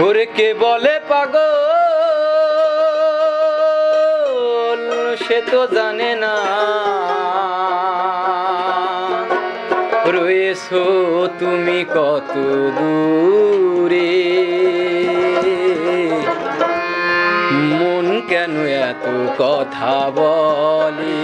ওরে কে বলে পাগল? সে তো জানে না। রয়েছো তুমি কত দূরে? মন কেন এত কথা বলে?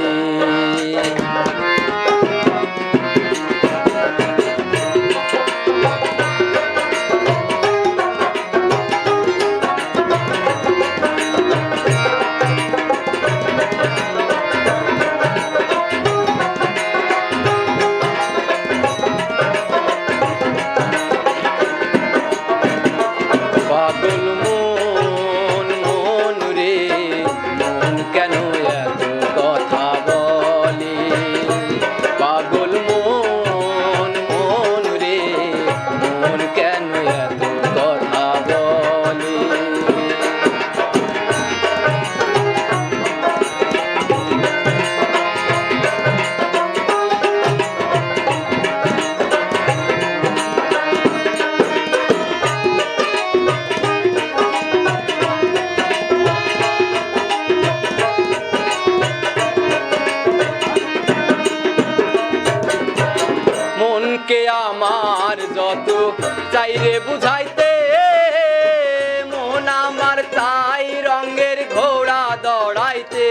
মনকে আমার যত। চাইরে বুঝাইতে, মন আমার চাই রঙের ঘোড়া দৌড়াইতে।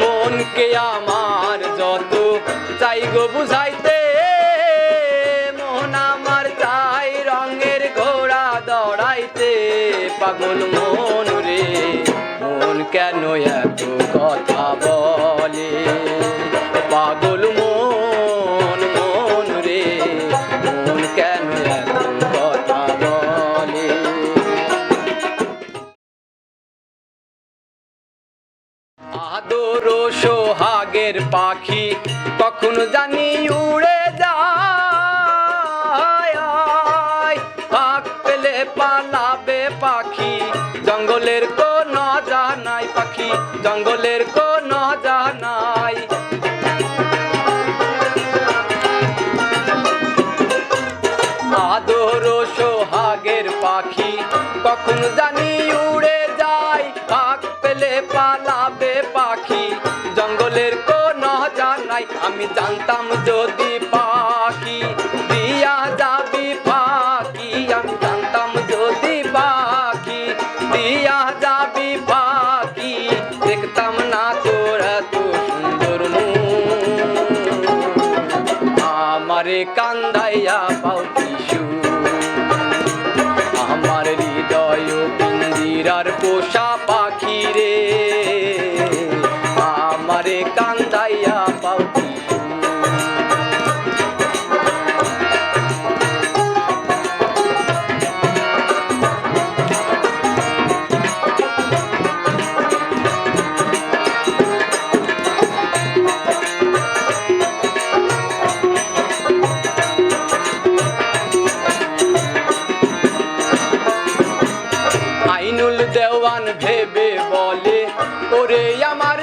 মনকে আমার যত চাই গো বুঝাইতে, মন আমার চাই রঙের ঘোড়া দৌড়াইতে। পাগল মন কেন এত কথা বলে? পাগল মন মন রে, মন কেন এত কথা বলে? আদর সোহাগের পাখি কখনো জানি উড়ে যায়? পালাবে পাখি জানাই পাখি, জঙ্গলের কোন জানাই আদর সোহাগের পাখি, কখন জানি উড়ে যায় পাক পেলে পালাবে পাখি। জঙ্গলের কোন জানাই আমি জানতাম যদি about ওরে আমার